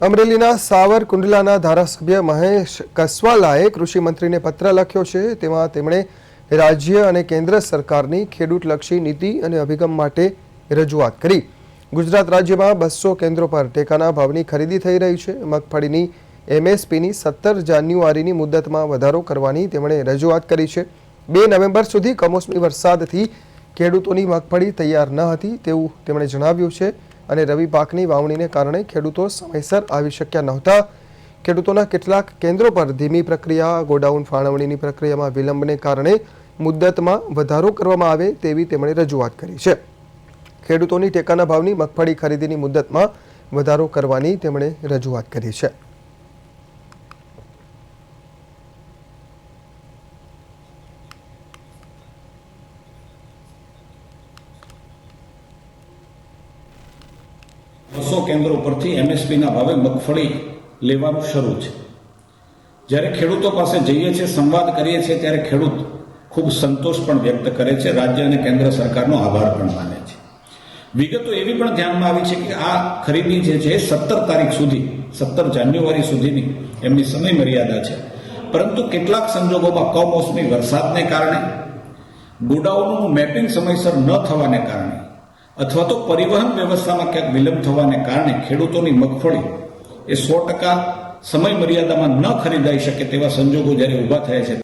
અમરેલીના સાવર કુંડલાના ધારાસભ્ય મહેશ કસવાલાએ કૃષિ મંત્રીને પત્ર લખ્યો છે. તેમાં તેમણે રાજ્ય અને કેન્દ્ર સરકારની ખેડૂતલક્ષી નીતિ અને અભિગમ માટે રજૂઆત કરી. ગુજરાત રાજ્યમાં બસો કેન્દ્રો પર ટેકાના ભાવની ખરીદી થઈ રહી છે. મગફળીની એમએસપીની સત્તર જાન્યુઆરીની મુદતમાં વધારો કરવાની તેમણે રજૂઆત કરી છે. બે નવેમ્બર સુધી કમોસમી વરસાદથી ખેડૂતોની મગફળી તૈયાર ન હતી તેવું તેમણે જણાવ્યું છે. અને રવિ પાકની વાવણીને કારણે ખેડૂતો સમયસર આવી શક્યા નહોતા. ખેડૂતોના કેટલાક કેન્દ્રો પર ધીમી પ્રક્રિયા, ગોડાઉન ફાળવણીની પ્રક્રિયામાં વિલંબને કારણે મુદ્દતમાં વધારો કરવામાં આવે તેવી તેમણે રજૂઆત કરી છે. ખેડૂતોની ટેકાના ભાવની મગફળી ખરીદીની મુદ્દતમાં વધારો કરવાની તેમણે રજૂઆત કરી છે. બસો કેન્દ્રો પરથી એમએસપીના ભાવે મગફળી લેવાનું શરૂ છે. જ્યારે ખેડૂતો પાસે જઈએ છીએ, સંવાદ કરીએ છીએ, ત્યારે ખેડૂત ખૂબ સંતોષ પણ વ્યક્ત કરે છે. રાજ્ય અને કેન્દ્ર સરકારનો આભાર પણ માને છે. વિગતો એવી પણ ધ્યાનમાં આવી છે કે આ ખરીદી જે છે, સત્તર તારીખ સુધી, સત્તર જાન્યુઆરી સુધીની એમની સમય મર્યાદા છે. પરંતુ કેટલાક સંજોગોમાં કમોસમી વરસાદને કારણે, ગોડાઉનનું મેપિંગ સમયસર ન થવાને કારણે અથવા તો પરિવહન વ્યવસ્થામાં ક્યાંક વિલંબ થવાને કારણે ખેડૂતોની મગફળી એ સો ટકા સમય મર્યાદામાં ન ખરીદાઈ શકે તેવા સંજોગો જ્યારે ઊભા થયા છે.